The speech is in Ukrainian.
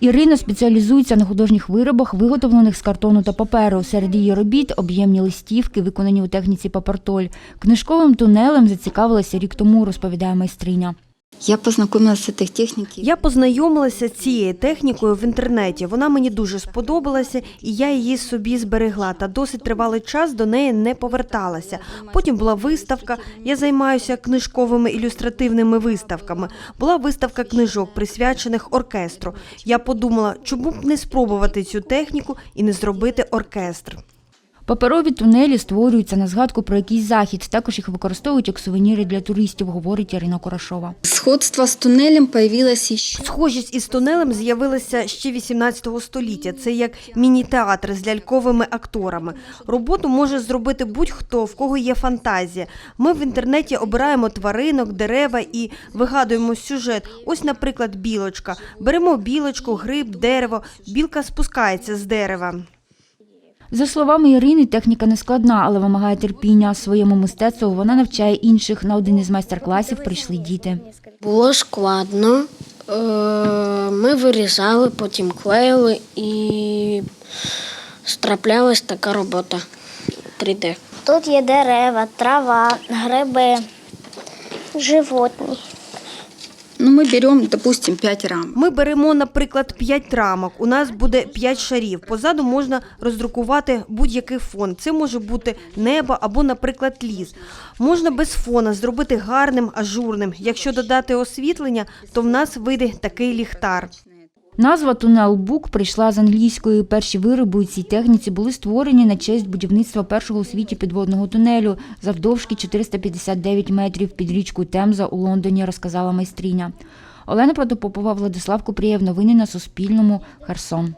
Ірина спеціалізується на художніх виробах, виготовлених з картону та паперу. Серед її робіт об'ємні листівки, виконані у техніці папертоль. Книжковим тунелем зацікавилася рік тому, розповідає майстриня. Я познакомилась с этой техникой. Я познайомилася цією технікою в інтернеті. Вона мені дуже сподобалася, і я її собі зберегла. Та досить тривалий час до неї не поверталася. Потім була виставка. Я займаюся книжковими ілюстративними виставками. Була виставка книжок, присвячених оркестру. Я подумала, чому б не спробувати цю техніку і не зробити оркестр. Паперові тунелі створюються на згадку про якийсь захід. Також їх використовують як сувеніри для туристів, говорить Ірина Корошова. Сходство с туннелем появилось еще. Схожість із тунелем з'явилася ще 18 століття. Це як міні-театр з ляльковими акторами. Роботу може зробити будь-хто, в кого є фантазія. Ми в інтернеті обираємо тваринок, дерева і вигадуємо сюжет. Ось, наприклад, білочка. Беремо білочку, гриб, дерево. Білка спускається з дерева. За словами Ірини, техніка не складна, але вимагає терпіння. Своєму мистецтву вона навчає інших. На один із майстер-класів прийшли діти. Було складно. Е, Ми вирізали, потім клеїли і страплялась така робота 3D. Тут є дерева, трава, гриби, животні. Ну, ми беремо, допустим, 5 рам. Ми беремо, наприклад, 5 рамок. У нас буде 5 шарів. Позаду можна роздрукувати будь-який фон. Це може бути небо або, наприклад, ліс. Можна без фона зробити гарним, ажурним. Якщо додати освітлення, то в нас вийде такий ліхтар. Назва Тунел Бук прийшла з англійської. Перші вироби у цій техніці були створені на честь будівництва першого у світі підводного тунелю завдовжки 459 метрів під річкою Темза у Лондоні, розказала майстриня. Олена Протопопова, Владислав Купрієв. Новини на Суспільному. Херсон.